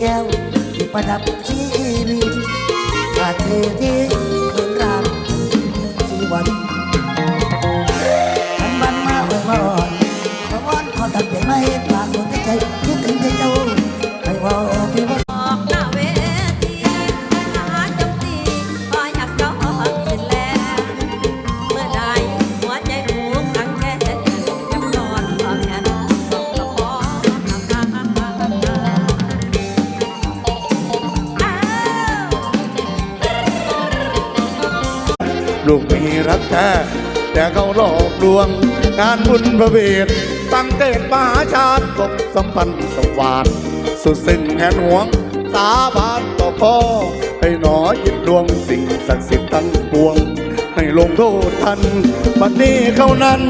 แก้วที่ประดับชีวิตขาดเธอที่เมืองรามชีวันทำบันมาอ่อนมาอ่อนขอวอนขอตั้งใจไม่ปากคนที่ใจ ลูกมีรักแท้แต่เขาหลอกลวง งานบุญประเวทตั้งเกตมหาชาติกบสัมพันธ์สวาสสุดสิ้นแหนหวง สาบานต่อพ่อ ให้หนอยิดดวงสิ่งศักดิ์สิทธิ์ทั้งปวง ให้ลงโทษทันบัดนี้เขานั้น